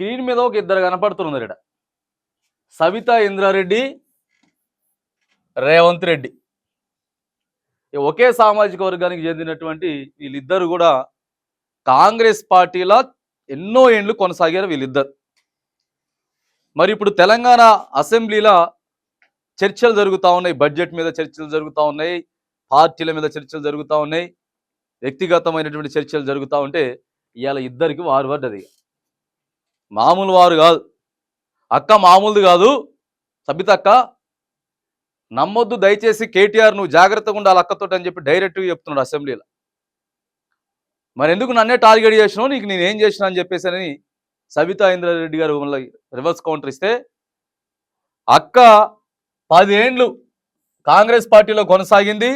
Screen మీద ఒక ఇద్దరు కనపడుతున్నారు ఇక్కడ సవితా ఇంద్రారెడ్డి రేవంత్ రెడ్డి. ఈ ఒకే సామాజిక వర్గానికి చెందినటువంటి వీళ్ళిద్దరు కూడా కాంగ్రెస్ పార్టీలో ఎన్నో ఏండ్లు కొనసాగారు వీళ్ళిద్దరు. మరి ఇప్పుడు తెలంగాణ అసెంబ్లీలో చర్చలు జరుగుతూ ఉన్నాయి. బడ్జెట్ మీద చర్చలు జరుగుతూ ఉన్నాయి. పార్టీల మీద చర్చలు జరుగుతూ ఉన్నాయి. వ్యక్తిగతమైనటువంటి చర్చలు జరుగుతూ ఉంటే ఇవాళ ఇద్దరికి వారు పడ్డది మామూలు వారు కాదు. అక్క మామూలుది కాదు. సబిత అక్క నమ్మొద్దు దయచేసి కేటీఆర్ నువ్వు జాగ్రత్తగా ఉండాలి అక్కతోటి అని చెప్పి డైరెక్ట్గా చెప్తున్నాడు అసెంబ్లీలో. మరి ఎందుకు నన్నే టార్గెట్ చేసినావు? నీకు నేను ఏం చేసినా అని చెప్పేసి అని సబితా ఇంద్రారెడ్డి గారు మళ్ళీ రివర్స్ కౌంటర్ ఇస్తే అక్క పదేండ్లు కాంగ్రెస్ పార్టీలో కొనసాగింది.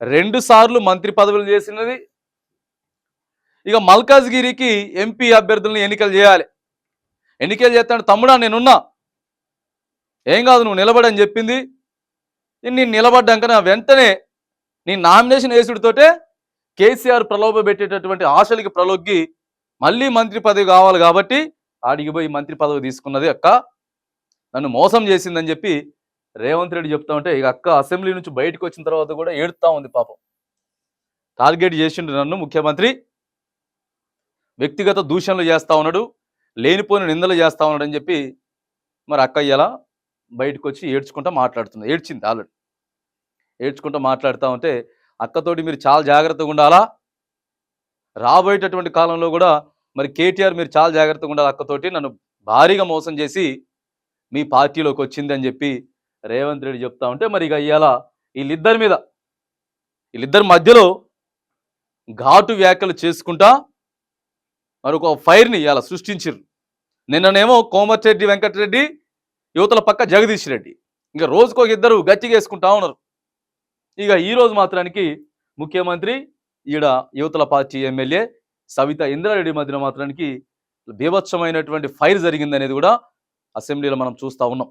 రెండు సార్లు మంత్రి పదవులు చేసినది. ఇక మల్కాజ్గిరికి ఎంపీ అభ్యర్థులను ఎన్నికలు చేయాలి. ఎన్నికలు చేస్తాడు? తమ్ముడా నేనున్నా. ఏం కాదు నువ్వు నిలబడని చెప్పింది. నేను నిలబడ్డాక నా వెంటనే నీ నామినేషన్ వేసుడితోటే కేసీఆర్ ప్రలోభ పెట్టేటటువంటి ఆశలకి ప్రలోగ్గి మళ్ళీ మంత్రి పదవి కావాలి కాబట్టి ఆడికి పోయి మంత్రి పదవి తీసుకున్నది అక్క. నన్ను మోసం చేసిందని చెప్పి రేవంత్ రెడ్డి చెప్తా ఉంటే ఇక అక్క అసెంబ్లీ నుంచి బయటకు వచ్చిన తర్వాత కూడా ఏడుతా ఉంది పాపం. టార్గెట్ చేసిండు నన్ను ముఖ్యమంత్రి. వ్యక్తిగత దూషణలు చేస్తా ఉన్నాడు. లేనిపోయిన నిందలు చేస్తా ఉన్నాడని చెప్పి మరి అక్క ఇలా బయటకు వచ్చి ఏడ్చుకుంటా మాట్లాడుతుంది. ఏడ్చింది ఆల్రెడీ. ఏడ్చుకుంటూ మాట్లాడుతూ ఉంటే అక్కతోటి మీరు చాలా జాగ్రత్తగా ఉండాలా? రాబోయేటటువంటి కాలంలో కూడా మరి కేటీఆర్ మీరు చాలా జాగ్రత్తగా ఉండాలి అక్కతోటి? నన్ను భారీగా మోసం చేసి మీ పార్టీలోకి వచ్చింది అని చెప్పి రేవంత్ రెడ్డి చెప్తా ఉంటే మరి ఇక ఇవాళ వీళ్ళిద్దరి మీద వీళ్ళిద్దరి మధ్యలో ఘాటు వ్యాఖ్యలు చేసుకుంటా మరి ఒక ఫైర్ని ఇవాళ సృష్టించారు నిన్ననేమో కోమటిరెడ్డి వెంకటరెడ్డి యువతల పక్క జగదీష్ రెడ్డి. ఇంకా రోజుకు ఒక ఇద్దరు గచ్చిగేసుకుంటా ఉన్నారు. ఇక ఈరోజు మాత్రానికి ముఖ్యమంత్రి ఈడ యువతల పార్టీ ఎమ్మెల్యే సవిత ఇంద్రారెడ్డి మధ్యన మాత్రానికి బీభత్సమైనటువంటి ఫైర్ జరిగిందనేది కూడా అసెంబ్లీలో మనం చూస్తూ ఉన్నాం.